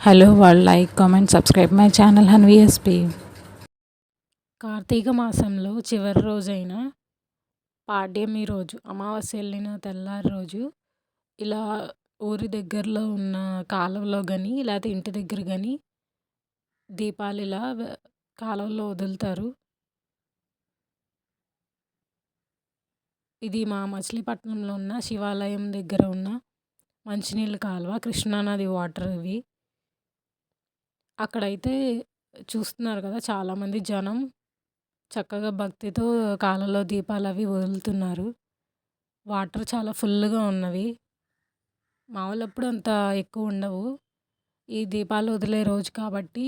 Hello వాళ్ళు like comment subscribe my channel హన్విఎస్పి Karthika మాసంలో చివరి రోజైన పాడ్యమి రోజు అమావాస్య వెళ్ళిన తెల్లారి రోజు ఇలా ఊరి దగ్గరలో ఉన్న కాలువలో కానీ లేకపోతే ఇంటి దగ్గర కానీ దీపాలు ఇలా కాలువలో వదులుతారు. ఇది మా మచిలీపట్నంలో ఉన్న శివాలయం దగ్గర ఉన్న మంచినీళ్ళ కాలువ కృష్ణానది వాటర్ ఇవి. అక్కడైతే చూస్తున్నారు కదా చాలామంది జనం చక్కగా భక్తితో కాళ్ళలో దీపాలు అవి వదులుతున్నారు. వాటర్ చాలా ఫుల్గా ఉన్నవి. మామూలప్పుడు అంత ఎక్కువ ఉండవు. ఈ దీపాలు వదిలే రోజు కాబట్టి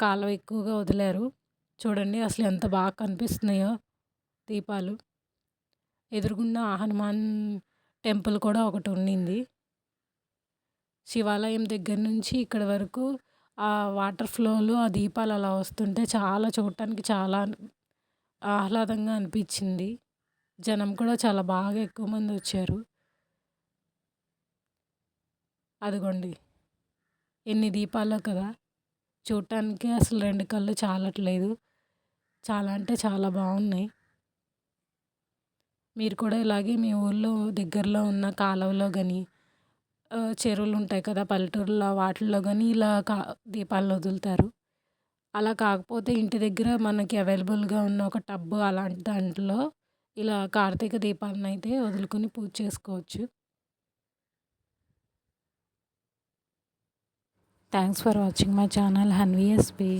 కాలువ ఎక్కువగా వదిలారు. చూడండి అసలు ఎంత బాగా కనిపిస్తున్నాయో దీపాలు. ఎదురుగుండా హనుమాన్ టెంపుల్ కూడా ఒకటి ఉండింది శివాలయం దగ్గర నుంచి ఇక్కడ వరకు ఆ వాటర్ ఫ్లోలో ఆ దీపాలు అలా వస్తుంటే చాలా చూడటానికి చాలా ఆహ్లాదంగా అనిపించింది. జనం కూడా చాలా బాగా ఎక్కువ మంది వచ్చారు. అదిగోండి. ఎన్ని దీపాలో కదా? చూడటానికి అసలు రెండు కళ్ళు చాలట్లేదు. చాలా అంటే చాలా బాగున్నాయి. మీరు కూడా ఇలాగే మీ ఊళ్ళో దగ్గరలో ఉన్న కాలువలో కానీ చెరువులు ఉంటాయి కదా పల్లెటూరులో వాటిల్లో కానీ ఇలా కా దీపాలను వదులుతారు. అలా కాకపోతే ఇంటి దగ్గర మనకి అవైలబుల్గా ఉన్న ఒక టబ్బు అలాంటి దాంట్లో ఇలా కార్తీక దీపాలను అయితే వదులుకొని పూజ చేసుకోవచ్చు. Thanks for watching my channel హన్వీఎస్పీ